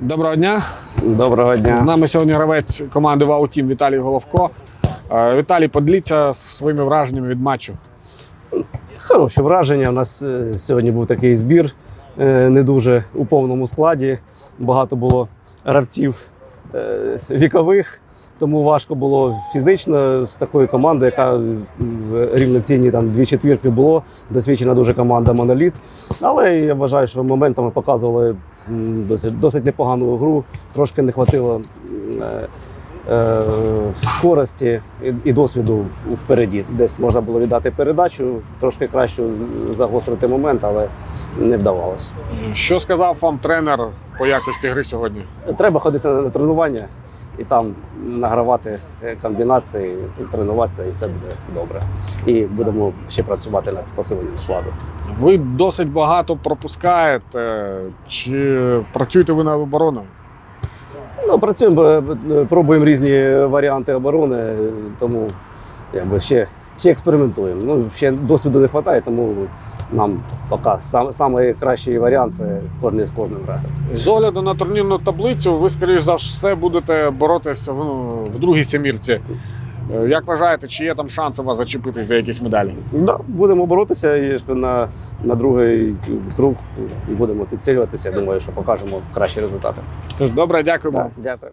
Доброго дня. Доброго дня. З нами сьогодні гравець команди Ваутім Віталій Головко. Е, Віталій, поділіться своїми враженнями від матчу. Хороші враження. У нас е, сьогодні був такий збір е, не дуже у повному складі. Багато було гравців вікових, тому важко було фізично з такою командою, яка в рівноцінні там дві четвірки було. Досвідчена дуже команда Моноліт. Але я вважаю, що моментами показували досить, досить непогану гру. Трошки не хватило. м, е, е, скорості і, і досвіду впереді. Десь можна було віддати передачу, трошки краще загострити момент, але не вдавалося. Що сказав вам тренер по якості гри сьогодні? Треба ходити на тренування і там награвати е, комбінації, тренуватися, і все буде добре. І будемо ще працювати над посиленням складу. Ви досить багато пропускаєте. Чи працюєте ви над обороною? Ну, працюємо, е, пробуємо різні варіанти оборони, тому якби ще, ще експериментуємо. Ну, ще досвіду не вистачає, тому нам поки сам, найкращий варіант це кожен з кожним грати. З огляду на турнірну таблицю, ви, скоріш за все, будете боротися в, в другій семірці. Е, Як вважаєте, чи є там шанс у вас зачепитись за якісь медалі? Да, будемо боротися і на, на другий круг будемо підсилюватися. Я думаю, що покажемо кращі результати. Добре, дякую. Да, дякую.